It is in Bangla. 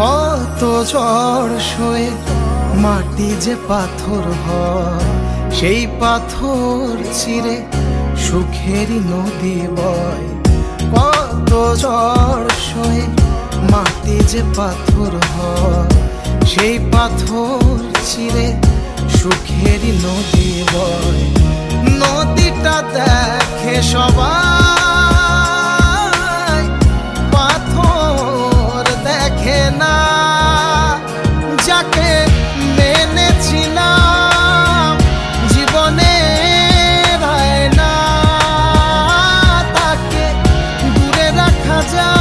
কত ঝড় সয়ে মাটি যে পাথর হয়, সেই পাথর চিরে সুখেরই নদী বয়। কত ঝড় সয়ে মাটি যে পাথর হয়, সেই পাথর চিরে সুখেরই নদী বয়। নদীটা দেখে সবাই eyes